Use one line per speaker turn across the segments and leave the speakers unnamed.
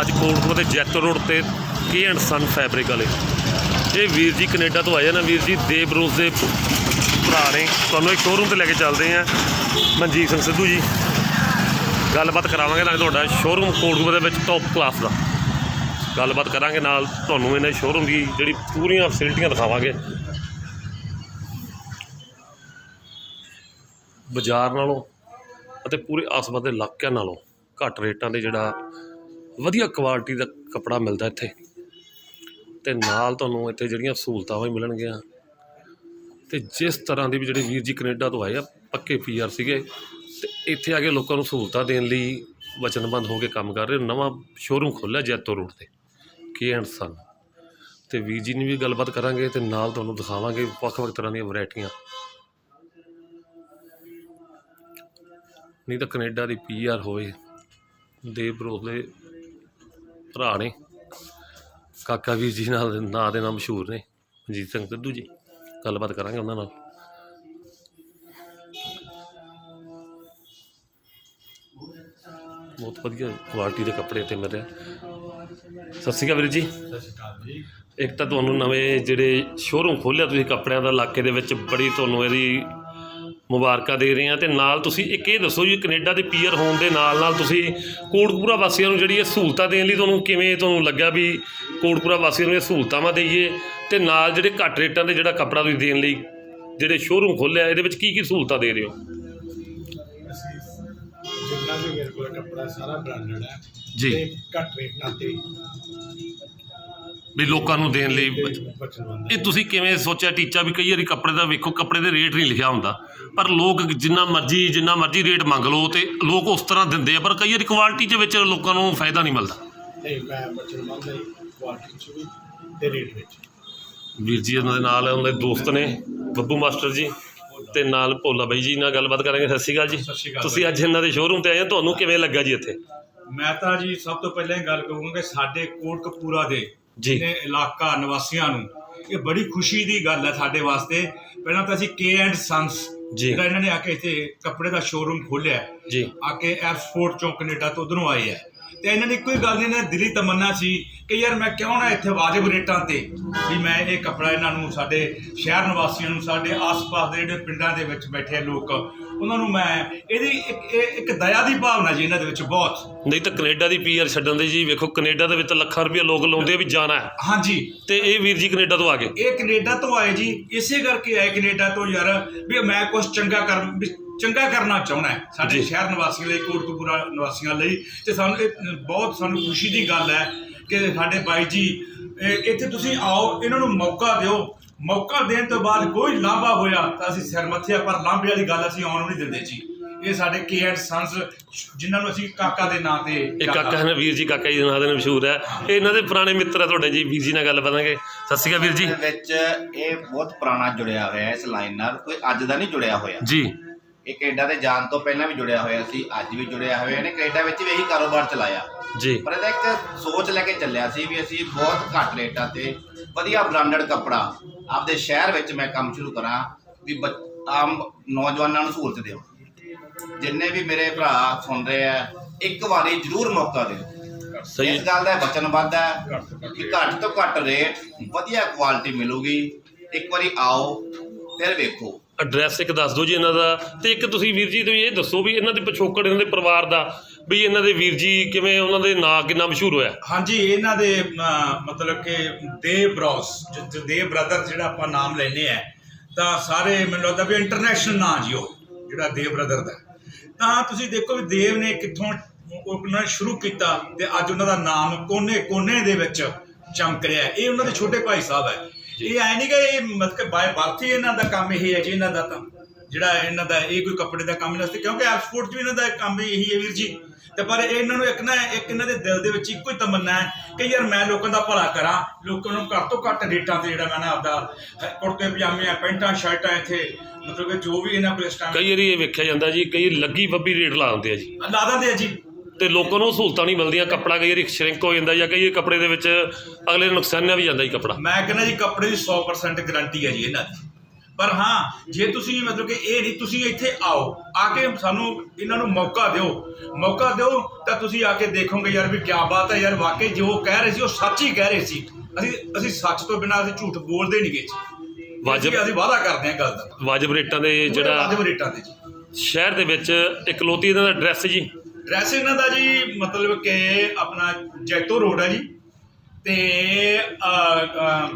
ਅੱਜ ਕੋਟਕਪੂਰਾ ਦੇ ਜੈਤੋ ਰੋਡ ਤੇ ਕੇ ਐਂਡ ਸਨ ਫੈਬਰਿਕ ਵਾਲੇ? ਇਹ ਵੀਰ ਜੀ ਕੈਨੇਡਾ ਤੋਂ ਆਏ ਆ ਨਾ, ਵੀਰ ਜੀ, ਦੇਵ ਰੋਜ਼ ਦੇ ਭਰਾ ਨੇ। ਤੁਹਾਨੂੰ ਇੱਕ ਸ਼ੋਰੂਮ ਤੇ ਲੈ ਕੇ ਚੱਲਦੇ ਆ, ਮਨਜੀਤ ਸਿੰਘ ਸਿੱਧੂ ਜੀ। ਗੱਲਬਾਤ ਕਰਾਵਾਂਗੇ ਨਾਲ ਤੁਹਾਡਾ ਸ਼ੋਰੂਮ ਕੋਟਕਪੂਰਾ ਦੇ ਵਿੱਚ ਟੌਪ ਕਲਾਸ ਦਾ। ਗੱਲਬਾਤ ਕਰਾਂਗੇ ਨਾਲ ਤੁਹਾਨੂੰ ਇਹਨਾਂ ਸ਼ੋਰੂਮ ਦੀ ਜਿਹੜੀ ਪੂਰੀਆਂ ਫੈਸਿਲਿਟੀਆਂ ਦਿਖਾਵਾਂਗੇ। ਬਾਜ਼ਾਰ ਨਾਲੋਂ ਅਤੇ ਪੂਰੇ ਆਸ-ਪਾਸ ਦੇ ਇਲਾਕਿਆਂ ਨਾਲੋਂ ਘੱਟ ਰੇਟਾਂ ਤੇ ਜਿਹੜਾ ਵਧੀਆ ਕੁਆਲਿਟੀ ਦਾ ਕੱਪੜਾ ਮਿਲਦਾ ਇੱਥੇ। ਅਤੇ ਨਾਲ ਤੁਹਾਨੂੰ ਇੱਥੇ ਜਿਹੜੀਆਂ ਸਹੂਲਤਾਂ ਵੀ ਮਿਲਣਗੀਆਂ। ਅਤੇ ਜਿਸ ਤਰ੍ਹਾਂ ਦੀ ਵੀ ਜਿਹੜੇ ਵੀਰ ਜੀ ਕੈਨੇਡਾ ਤੋਂ ਆਏ ਆ, ਪੱਕੇ ਪੀਆਰ ਸੀਗੇ ਅਤੇ ਇੱਥੇ ਆ ਕੇ ਲੋਕਾਂ ਨੂੰ ਸਹੂਲਤਾਂ ਦੇਣ ਲਈ ਵਚਨਬੰਦ ਹੋ ਕੇ ਕੰਮ ਕਰ ਰਹੇ ਨਵਾਂ ਸ਼ੋਰੂਮ ਖੋਲ੍ਹਿਆ ਜੈਤੋ ਰੋਡ ਤੇ ਕੇ ਐਂਡ ਸਨ ਤੇ ਵੀਰ ਜੀ ਨੇ ਵੀ ਗੱਲਬਾਤ ਕਰਾਂਗੇ ਤੇ ਨਾਲ ਤੁਹਾਨੂੰ ਦਿਖਾਵਾਂਗੇ ਵੱਖ-ਵੱਖ ਤਰ੍ਹਾਂ ਦੀਆਂ ਵੈਰਾਈਟੀਆਂ। ਨਹੀਂ ਤਾਂ ਕੈਨੇਡਾ ਦੀ ਪੀਆਰ ਹੋਵੇ, ਦੇਵ ਬਰੋਲੇ ਭਰਾ ਨੇ। ਕਾਕਾ ਵੀਰ ਜੀ ਨਾਲ ਨਾਂ ਦੇ ਨਾਮ ਮਸ਼ਹੂਰ ਨੇ। ਮਨਜੀਤ ਸਿੰਘ ਸਿੱਧੂ ਜੀ। ਗੱਲਬਾਤ ਕਰਾਂਗੇ ਉਹਨਾਂ ਨਾਲ। ਬਹੁਤ ਵਧੀਆ ਕੁਆਲਿਟੀ ਦੇ ਕੱਪੜੇ ਇੱਥੇ ਮਿਲ ਰਿਹਾ ਸਤਿ ਸ਼੍ਰੀ ਅਕਾਲ ਵੀਰ ਜੀ। ਸਤਿ ਸ਼੍ਰੀ ਅਕਾਲ ਜੀ ਇੱਕ ਤਾਂ ਤੁਹਾਨੂੰ ਨਵੇਂ ਜਿਹੜੇ ਸ਼ੋਰੂਮ ਖੋਲ੍ਹਿਆ ਤੁਸੀਂ ਕੱਪੜਿਆਂ ਦਾ ਇਲਾਕੇ ਦੇ ਵਿੱਚ ਬੜੀ ਤੁਹਾਨੂੰ ਇਹਦੀ ਮੁਬਾਰਕਾਂ ਦੇ ਰਹੇ ਹਾਂ ਤੇ ਨਾਲ ਤੁਸੀਂ ਇੱਕ ਇਹ ਦੱਸੋ ਜੀ ਕੈਨੇਡਾ ਦੇ ਪੀਅਰ ਹੋਣ ਦੇ ਨਾਲ ਨਾਲ ਤੁਸੀਂ ਕੋਟਕਪੂਰਾ ਵਾਸੀਆਂ ਨੂੰ ਜਿਹੜੀ ਇਹ ਸਹੂਲਤਾਂ ਦੇਣ ਲਈ ਤੁਹਾਨੂੰ ਕਿਵੇਂ ਤੁਹਾਨੂੰ ਲੱਗਾ ਵੀ ਕੋਟਕਪੂਰਾ ਵਾਸੀਆਂ ਨੂੰ ਇਹ ਸਹੂਲਤਾਂ ਦੇਈਏ ਤੇ ਨਾਲ ਜਿਹੜੇ ਘੱਟ ਰੇਟਾਂ ਤੇ ਜਿਹੜਾ ਕੱਪੜਾ ਤੁਸੀਂ ਦੇਣ ਲਈ ਜਿਹੜੇ ਸ਼ੋਰੂਮ ਖੋਲ੍ਹਿਆ ਇਹਦੇ ਵਿੱਚ ਕੀ ਕੀ ਸਹੂਲਤਾਂ ਦੇ ਰਹੇ ਹੋ
ਜਿੰਨਾ ਵੀ ਮੇਰੇ ਕੋਲ ਕੱਪੜਾ ਸਾਰਾ ਬ੍ਰਾਂਡਡ ਹੈ
ਜੀ।
ਘੱਟ ਰੇਟਾਂ ਤੇ
ਵੀ ਲੋਕਾਂ ਨੂੰ ਦੇਣ ਲਈ ਇਹ ਤੁਸੀਂ ਕਿਵੇਂ ਸੋਚਿਆ ਟੀਚਾ ਵੀ ਕਈ ਵਾਰੀ ਕੱਪੜੇ ਦਾ ਵੇਖੋ ਕੱਪੜੇ ਦੇ ਰੇਟ ਨਹੀਂ ਲਿਖਿਆ ਹੁੰਦਾ ਪਰ ਲੋਕ ਜਿੰਨਾ ਮਰਜ਼ੀ ਜਿੰਨਾ ਮਰਜ਼ੀ ਰੇਟ ਮੰਗ ਲਓ ਤੇ ਲੋਕ ਉਸ ਤਰ੍ਹਾਂ ਦਿੰਦੇ ਆ ਪਰ ਕਈ ਵਾਰੀ ਕੁਆਲਿਟੀ ਦੇ ਵਿੱਚ ਲੋਕਾਂ ਨੂੰ ਫਾਇਦਾ ਨਹੀਂ ਮਿਲਦਾ।
ਨਹੀਂ ਮੈਂ ਬਚਨਬੰਦ ਹੈ ਕੁਆਲਿਟੀ ਚ ਵੀ ਤੇ ਰੇਟ ਵਿੱਚ।
ਵੀਰ ਜੀ ਉਹਨਾਂ ਦੇ ਨਾਲ ਉਹਨਾਂ ਦੇ ਦੋਸਤ ਨੇ ਬੱਬੂ ਮਾਸਟਰ ਜੀ ਤੇ ਨਾਲ ਭੋਲਾ ਬਾਈ ਜੀ ਨਾਲ ਗੱਲਬਾਤ ਕਰਾਂਗੇ। ਸਤਿ ਸ਼੍ਰੀ ਅਕਾਲ ਜੀ। ਤੁਸੀਂ ਅੱਜ ਇਹਨਾਂ ਦੇ ਸ਼ੋਰੂਮ ਤੇ ਆਏ ਹੋ ਤੁਹਾਨੂੰ ਕਿਵੇਂ ਲੱਗਾ ਜੀ ਇੱਥੇ?
ਮੈਂ ਤਾਂ ਜੀ ਸਭ ਤੋਂ ਪਹਿਲਾਂ ਇਹ ਗੱਲ ਕਹੂੰਗਾ ਕਿ ਸਾਡੇ ਕੋਟਕਪੂਰਾ ਦੇ
ਜੀ।
ਨੇ ਇਲਾਕਾ ਨਿਵਾਸੀਆਂ ਨੂੰ ਇਹ ਬੜੀ ਖੁਸ਼ੀ ਦੀ ਗੱਲ ਹੈ ਸਾਡੇ ਵਾਸਤੇ ਪਹਿਲਾਂ ਤਾਂ ਅਸੀਂ ਕੇ ਐਂਡ ਸੰਸ
ਜੀ।
ਜਿਹੜਾ ਇਹਨਾਂ ਨੇ ਆ ਕੇ ਇੱਥੇ ਕੱਪੜੇ ਦਾ ਸ਼ੋਰੂਮ ਖੋਲ੍ਹਿਆ ਹੈ।
ਜੀ
ਆ ਕੇ ਐਕਸਪੋਰਟ ਚੋਂ ਕੈਨੇਡਾ ਤੋਂ ਉਧਰੋਂ ਆਏ ਹੈ ਤੇ ਇਹਨਾਂ ਦੀ ਕੋਈ ਗੱਲ ਨਹੀਂ ਦੀ ਦਿਲੀ ਤਮੰਨਾ ਸੀ ਕਿ ਯਾਰ ਮੈਂ ਕਿਉਂ ਨਾ ਇੱਥੇ ਵਾਜਬ ਰੇਟਾਂ ਤੇ ਵੀ ਮੈਂ ਇਹ ਕੱਪੜਾ ਇਹਨਾਂ ਨੂੰ ਸਾਡੇ ਸ਼ਹਿਰ ਨਿਵਾਸੀਆਂ ਨੂੰ ਸਾਡੇ ਆਸ-ਪਾਸ ਦੇ ਜਿਹੜੇ ਪਿੰਡਾਂ ਦੇ ਵਿੱਚ ਬੈਠੇ ਲੋਕ ਉਹਨਾਂ ਨੂੰ ਮੈਂ ਇਹਦੀ ਇੱਕ ਇਹ ਇੱਕ ਦਇਆ ਦੀ ਭਾਵਨਾ ਜੀ ਇਹਨਾਂ ਦੇ ਵਿੱਚ ਬਹੁਤ।
ਨਹੀਂ ਤਾਂ ਕੈਨੇਡਾ ਦੀ ਪੀਆਰ ਛੱਡਣ ਦੇ ਜੀ ਵੇਖੋ ਕੈਨੇਡਾ ਦੇ ਵਿੱਚ ਲੱਖਾਂ ਰੁਪਏ ਲੋਕ ਲਾਉਂਦੇ ਆ ਵੀ ਜਾਣਾ ਹੈ।
ਹਾਂਜੀ।
ਤੇ ਇਹ ਵੀਰ ਜੀ ਕੈਨੇਡਾ ਤੋਂ ਆ ਗਏ।
ਇਹ ਕੈਨੇਡਾ ਤੋਂ ਆਏ ਜੀ ਇਸੇ ਕਰਕੇ ਆਏ ਕੈਨੇਡਾ ਤੋਂ ਯਾਰ ਵੀ ਮੈਂ ਕੁਝ ਚੰਗਾ ਕਰ ਵੀ ਚੰਗਾ ਕਰਨਾ ਚਾਹੁੰਦਾ ਹੈ ਸਾਡੇ
ਜੀ।
ਸ਼ਹਿਰ ਨਿਵਾਸੀਆਂ ਲਈ ਕੋਟਕਪੂਰਾ ਨਿਵਾਸੀਆਂ ਲਈ। ਤੇ ਸਾਨੂੰ ਇਹ ਬਹੁਤ ਸਾਨੂੰ ਖੁਸ਼ੀ ਦੀ ਗੱਲ ਹੈ ਕਿ ਸਾਡੇ ਬਾਈ ਜੀ ਇਹ- ਇੱਥੇ ਤੁਸੀਂ ਆਓ ਇਹਨਾਂ ਨੂੰ ਮੌਕਾ ਦਿਓ। ਮੌਕਾ ਦੇਣ ਤੋਂ ਬਾਅਦ ਕੋਈ ਲਾਂਭਾ ਹੋਇਆ ਤਾਂ ਅਸੀਂ ਸਿਰ ਮੱਥੇ ਆ, ਪਰ ਲਾਂਭੇ ਵਾਲੀ ਗੱਲ ਅਸੀਂ ਆਉਣ ਨਹੀਂ ਦਿੰਦੇ ਜੀ। ਇਹ ਸਾਡੇ ਕੇ ਐਂਡ ਸੰਸ ਜਿਨ੍ਹਾਂ ਨੂੰ ਅਸੀਂ ਕਾਕਾ ਦੇ ਨਾਂ ਤੇ
ਇਹ ਕਾਕਾ ਹੈ ਨਾ ਵੀਰ ਜੀ ਕਾਕਾ ਜੀ ਦੇ ਨਾਂ ਦੇ ਨਾਲ ਮਸ਼ਹੂਰ ਹੈ। ਇਹ ਇਹਨਾਂ ਦੇ ਪੁਰਾਣੇ ਮਿੱਤਰ ਆ ਤੁਹਾਡੇ ਜੀ ਵੀਰ ਜੀ ਨਾਲ ਗੱਲ ਕਰਾਂਗੇ ਸਤਿ ਸ਼੍ਰੀ ਅਕਾਲ ਵੀਰ ਜੀ।
ਦੇ ਵਿੱਚ ਇਹ ਬਹੁਤ ਪੁਰਾਣਾ ਜੁੜਿਆ ਹੋਇਆ ਹੈ ਇਸ ਲਾਈਨ ਨਾਲ ਕੋਈ ਅੱਜ ਦਾ ਨਹੀਂ ਜੁੜਿਆ ਹੋਇਆ।
ਜੀ।
ਇਹ ਕੈਨੇਡਾ ਦੇ ਜਾਣ ਤੋਂ ਪਹਿਲਾਂ ਵੀ ਜੁੜਿਆ ਹੋਇਆ ਸੀ ਅੱਜ ਵੀ ਜੁੜਿਆ ਹੋਇਆ ਨੇ ਕੈਨੇਡਾ ਵਿੱਚ ਵੀ ਇਹੀ ਕਾਰੋਬਾਰ ਚਲਾਇਆ।
ਜੀ।
ਪਰ ਇਹਦਾ ਇੱਕ ਸੋਚ ਲੈ ਕੇ ਚੱਲਿਆ ਸੀ ਵੀ ਅਸੀਂ ਬਹੁਤ ਘੱਟ ਰੇਟਾਂ ਤੇ ਵਧੀਆ ਬ੍ਰਾਂਡਡ ਕੱਪੜਾ ਆਪਦੇ ਸ਼ਹਿਰ ਵਿੱਚ ਮੈਂ ਕੰਮ ਸ਼ੁਰੂ ਕਰਾਂ ਵੀ ਆਮ ਨੌਜਵਾਨਾਂ ਨੂੰ ਸਹੂਲਤ ਦਿਓ ਜਿੰਨੇ ਵੀ ਮੇਰੇ ਭਰਾ ਸੁਣ ਰਹੇ ਆ ਇੱਕ ਵਾਰੀ ਜ਼ਰੂਰ ਮੌਕਾ ਦਿਓ।
ਸਹੀ
ਇਸ ਗੱਲ ਦਾ ਵਚਨਬੱਧ ਹੈ ਕਿ ਘੱਟ ਤੋਂ ਘੱਟ ਰੇਟ ਵਧੀਆ ਕੁਆਲਿਟੀ ਮਿਲੂਗੀ। ਇੱਕ ਵਾਰੀ ਆਓ ਫਿਰ ਵੇਖੋ।
ਐਡਰੈਸ ਇੱਕ ਦੱਸ ਦਿਓ ਜੀ ਇਹਨਾਂ ਦਾ। ਤੇ ਇੱਕ ਤੁਸੀਂ ਵੀਰ ਜੀ ਤੁਸੀਂ ਇਹ ਦੱਸੋ ਵੀ ਇਹਨਾਂ ਦੇ ਪਿਛੋਕੜ ਇਹਨਾਂ ਦੇ ਪਰਿਵਾਰ ਦਾ ਵੀ ਇਹਨਾਂ ਦੇ ਵੀਰ ਜੀ ਕਿਵੇਂ ਉਹਨਾਂ ਦੇ ਨਾਂ ਕਿੰਨਾ ਮਸ਼ਹੂਰ ਹੋਇਆ?
ਹਾਂਜੀ ਇਹਨਾਂ ਦੇ ਅਮ, ਮਤਲਬ ਕਿ ਦੇਵ ਬ੍ਰੋਸ ਦੇਵ ਬ੍ਰਦਰ ਜਿਹੜਾ ਆਪਾਂ ਨਾਮ ਲੈਨੇ ਆ ਤਾਂ ਸਾਰੇ ਮੈਨੂੰ ਲੱਗਦਾ ਵੀ ਇੰਟਰਨੈਸ਼ਨਲ ਨਾਂ ਜੀ ਉਹ ਜਿਹੜਾ ਦੇਵ ਬ੍ਰਦਰ ਦਾ। ਤਾਂ ਤੁਸੀਂ ਦੇਖੋ ਵੀ ਦੇਵ ਨੇ ਕਿੱਥੋਂ ਉਹ ਉਹਨਾਂ ਨੇ ਸ਼ੁਰੂ ਕੀਤਾ ਤੇ ਅੱਜ ਉਹਨਾਂ ਦਾ ਨਾਮ ਕੋਨੇ-ਕੋਨੇ ਦੇ ਵਿੱਚ ਚਮਕ ਰਿਹਾ। ਹੈ। ਇਹ ਉਹਨਾਂ ਦੇ ਛੋਟੇ ਭਾਈ ਸਾਹਿਬ ਹੈ। ਇਹ ਐ ਨਹੀਂ ਕਿ ਇਹ ਮਤਲਬ ਬਾਏ ਬਰਥ ਹੀ ਇਹਨਾਂ ਦਾ ਕੰਮ ਇਹ ਹੈ ਜੀ ਇਹਨਾਂ ਦਾ ਤਾਂ ਜਿਹੜਾ ਇਹਨਾਂ ਦਾ ਇਹ ਕੋਈ ਕੱਪੜੇ ਦਾ ਕੰਮ ਨਹੀਂ ਕਿਉਂਕਿ ਐਕਸਪੋਰਟ 'ਚ ਵੀ ਇਹਨਾਂ ਦਾ ਕੰਮ ਇਹੀ ਹੈ ਵੀਰ ਜੀ। ਤੇ ਪਰ ਇਹਨਾਂ ਨੂੰ ਇੱਕ ਨਾ ਇੱਕ ਇਹਨਾਂ ਦੇ ਦਿਲ ਦੇ ਵਿੱਚ ਇੱਕੋ ਹੀ ਤਮੰਨਾ ਹੈ ਕਿ ਯਾਰ ਮੈਂ ਲੋਕਾਂ ਦਾ ਭਲਾ ਕਰਾਂ ਲੋਕਾਂ ਨੂੰ ਘੱਟ ਤੋਂ ਘੱਟ ਰੇਟਾਂ ਤੇ ਜਿਹੜਾ ਮੈਂ ਨਾ ਆਪਦਾ ਕੁੜਤੇ ਪਜਾਮੇ ਆ ਪੈਂਟਾਂ ਸ਼ਰਟਾਂ ਇੱਥੇ ਮਤਲਬ ਕਿ ਜੋ ਵੀ ਇਹਨਾਂ ਕੋਲ ਇਸ ਟਾਈਮ
ਕਈ ਵਾਰੀ ਇਹ ਵੇਖਿਆ ਜਾਂਦਾ ਜੀ ਕਈ ਲੱਗੀ ਬੱਬੀ ਰੇਟ ਲਾ ਦਿੰਦੇ ਆ ਜੀ।
ਲਾ ਦਿੰਦੇ ਆ ਜੀ।
ਤੇ ਲੋਕਾਂ ਨੂੰ ਸਹੂਲਤਾਂ ਨਹੀਂ ਮਿਲਦੀਆਂ ਕੱਪੜਾ ਕਈ ਵਾਰੀ ਸ਼ਰਿੰਕ ਹੋ ਜਾਂਦਾ ਜਾਂ ਕਈ ਕੱਪੜੇ ਦੇ ਵਿੱਚ ਅਗਲੇ ਨੂੰ ਨੁਕਸਾਨਿਆ ਵੀ ਜਾਂਦਾ ਜੀ ਕੱਪੜਾ।
ਮੈਂ ਕਹਿੰਦਾ ਜੀ ਕੱਪੜੇ ਦੀ 100% ਗਾਰੰਟੀ ਹੈ ਜੀ ਇਹਨਾਂ ਦੀ। ਪਰ ਹਾਂ ਜੇ ਤੁਸੀਂ ਮਤਲਬ ਕਿ ਇਹ ਨਹੀਂ ਤੁਸੀਂ ਇੱਥੇ ਆਓ ਆ ਕੇ ਸਾਨੂੰ ਇਹਨਾਂ ਨੂੰ ਮੌਕਾ ਦਿਓ। ਮੌਕਾ ਦਿਓ ਤਾਂ ਤੁਸੀਂ ਆ ਕੇ ਦੇਖੋਗੇ ਯਾਰ ਵੀ ਕੀ ਬਾਤ ਹੈ ਯਾਰ ਵਾਕਈ ਜੋ ਕਹਿ ਰਹੇ ਸੀ ਉਹ ਸੱਚ ਹੀ ਕਹਿ ਰਹੇ ਸੀ। ਅਸੀਂ ਅਸੀਂ ਸੱਚ ਤੋਂ ਬਿਨਾਂ ਅਸੀਂ ਝੂਠ ਬੋਲਦੇ ਨਹੀਂ ਗਏ ਜੀ।
ਵਾਜਬ-
ਅਸੀਂ- ਵਾਅਦਾ ਕਰਦੇ ਹਾਂ ਗੱਲ ਦਾ।
ਵਾਜਬ ਰੇਟਾਂ ਦੇ ਜਿਹੜਾ
ਵਾਜਬ ਰੇਟਾਂ ਤੇ ਜੀ।
ਸ਼ਹਿਰ ਦੇ ਵਿੱਚ ਇਕਲੌਤੀ ਇਹਨਾਂ ਦਾ ਐਡਰੈਸ ਜੀ।
ਡਰੈਸ ਇਹਨਾਂ ਦਾ ਜੀ ਮਤਲਬ ਕਿ ਆਪਣਾ ਜੈਤੋ ਰੋਡ ਹੈ ਜੀ ਤੇ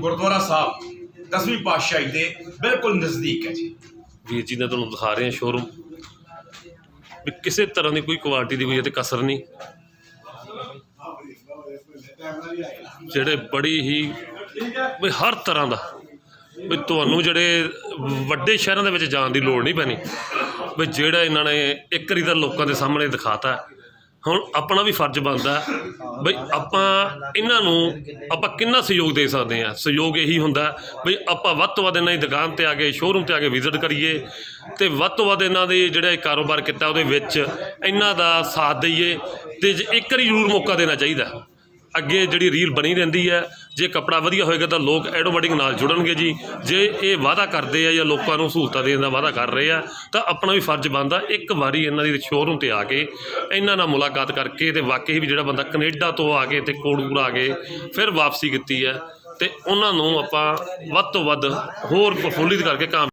ਗੁਰਦੁਆਰਾ ਸਾਹਿਬ ਦਸਵੀਂ ਪਾਤਸ਼ਾਹੀ ਦੇ ਬਿਲਕੁਲ ਨਜ਼ਦੀਕ ਹੈ ਜੀ।
ਵੀਰ ਜੀ ਨੇ ਤੁਹਾਨੂੰ ਦਿਖਾ ਰਹੇ ਹਾਂ ਸ਼ੋਰੂਮ ਵੀ ਕਿਸੇ ਤਰ੍ਹਾਂ ਦੀ ਕੋਈ ਕੁਆਲਿਟੀ ਦੀ ਕੋਈ ਇਹ ਤੇ ਕਸਰ ਨਹੀਂ। ਜਿਹੜੇ ਬੜੀ ਹੀ ਵੀ ਹਰ ਤਰ੍ਹਾਂ ਦਾ। ਵੀ ਤੁਹਾਨੂੰ ਜਿਹੜੇ ਵੱਡੇ ਸ਼ਹਿਰਾਂ ਦੇ ਵਿੱਚ ਜਾਣ ਦੀ ਲੋੜ ਨਹੀਂ ਪੈਣੀ। ਵੀ ਜਿਹੜਾ ਇਹਨਾਂ ਨੇ ਇੱਕ ਵਾਰੀ ਤਾਂ ਲੋਕਾਂ ਦੇ ਸਾਹਮਣੇ ਦਿਖਾਤਾ। ਹੁਣ ਆਪਣਾ ਵੀ ਫਰਜ਼ ਬਣਦਾ ਬਈ ਆਪਾਂ ਇਹਨਾਂ ਨੂੰ ਆਪਾਂ ਕਿੰਨਾ ਸਹਿਯੋਗ ਦੇ ਸਕਦੇ ਹਾਂ। ਸਹਿਯੋਗ ਇਹੀ ਹੁੰਦਾ ਬਈ ਆਪਾਂ ਵੱਧ ਤੋਂ ਵੱਧ ਇਹਨਾਂ ਦੀ ਦੁਕਾਨ ਤੇ ਆ ਕੇ ਸ਼ੋਰੂਮ ਤੇ ਆ ਕੇ ਵਿਜ਼ਿਟ ਕਰੀਏ ਤੇ ਵੱਧ ਤੋਂ ਵੱਧ ਇਹਨਾਂ ਦੇ ਜਿਹੜਾ ਇਹ ਕਾਰੋਬਾਰ ਕੀਤਾ ਉਹਦੇ ਵਿੱਚ ਇਹਨਾਂ ਦਾ ਸਾਥ ਦਈਏ ਤੇ ਜੇ ਇੱਕ ਵਾਰੀ ਜ਼ਰੂਰ ਮੌਕਾ ਦੇਣਾ ਚਾਹੀਦਾ। ਅੱਗੇ ਜਿਹੜੀ ਰੀਲ ਬਣੀ ਰਹਿੰਦੀ ਹੈ, ਜੇ ਕਪੜਾ ਵਧੀਆ ਹੋਏਗਾ ਤਾਂ ਲੋਕ ਐਟੋਮੈਟਿਕ ਨਾਲ ਜੁੜਨਗੇ ਜੀ। ਜੇ ਇਹ ਵਾਅਦਾ ਕਰਦੇ ਆ ਜਾਂ ਲੋਕਾਂ ਨੂੰ ਸਹੂਲਤਾਂ ਦੇਣ ਦਾ ਵਾਅਦਾ ਕਰ ਰਹੇ ਆ, ਤਾਂ ਆਪਣਾ ਵੀ ਫਰਜ਼ ਬਣਦਾ ਇੱਕ ਵਾਰੀ ਇਹਨਾਂ ਦੀ ਸ਼ੋਰੂਮ ਤੇ ਆ ਕੇ, ਇਹਨਾਂ ਨਾਲ ਮੁਲਾਕਾਤ ਕਰਕੇ ਤੇ ਵਾਕਈ ਵੀ ਜਿਹੜਾ ਬੰਦਾ ਕੈਨੇਡਾ ਤੋਂ ਆ ਕੇ ਤੇ ਕੋੜੂਰ ਆ ਕੇ ਫਿਰ ਵਾਪਸੀ ਕੀਤੀ ਹੈ ਤੇ ਉਹਨਾਂ ਨੂੰ ਆਪਾਂ ਵੱਧ ਤੋਂ ਵੱਧ ਹੋਰ ਪ੍ਰਫੁੱਲਿਤ ਕਰਕੇ ਕੰਮ